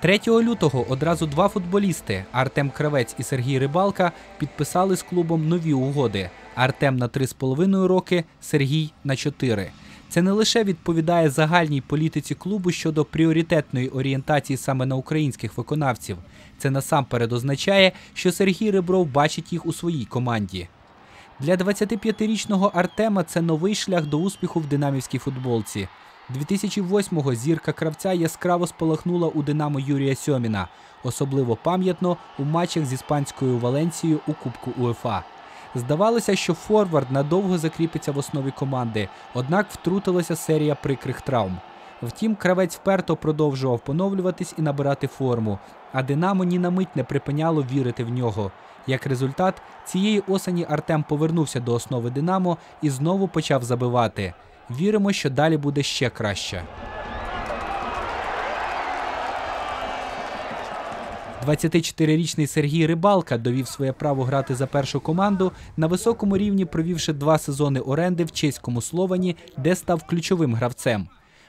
3 лютого одразу два футболісти Артем Кравець і Сергій Рибалка підписали з клубом нові угоди. Артем на 3,5 роки, Сергій на 4. Це не лише відповідає загальній політиці клубу щодо пріоритетної орієнтації саме на українських виконавців. Це насамперед означає, що Сергій Ребров бачить їх у своїй команді. Для 25-річного Артема це новий шлях до успіху в динамівській футболці. 2008-го зірка кравця яскраво спалахнула у Динамо Юрія Сьоміна, особливо пам'ятно у матчах з іспанською Валенцією у Кубку УЕФА. Здавалося, що Форвард надовго закріпиться в основі команди, однак втрутилася серія прикрих травм. Втім, кравець вперто продовжував поновлюватись і набирати форму, а Динамо ні на мить не припиняло вірити в нього. Як результат, цієї осені Артем повернувся до основи Динамо і знову почав забивати. Віримо, що далі буде ще краще. 24-річний Сергій Рибалка довів своє право грати за першу команду на високому рівні, провівши два сезони оренди в чеському Словані, де став ключовим гравцем.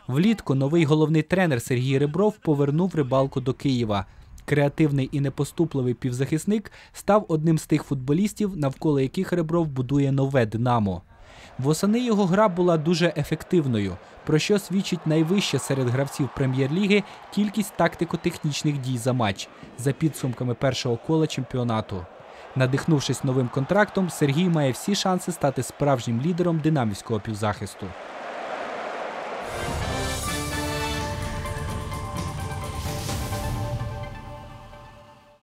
Влітку новий головний тренер Сергій Ребров повернув рибалку до Києва. Креативний і непоступливий півзахисник став одним з тих футболістів, навколо яких Ребров будує нове Динамо. Восени його гра була дуже ефективною, про що свідчить найвища серед гравців прем'єр-ліги кількість тактико-технічних дій за матч за підсумками першого кола чемпіонату. Надихнувшись новим контрактом, Сергій має всі шанси стати справжнім лідером динамівського півзахисту.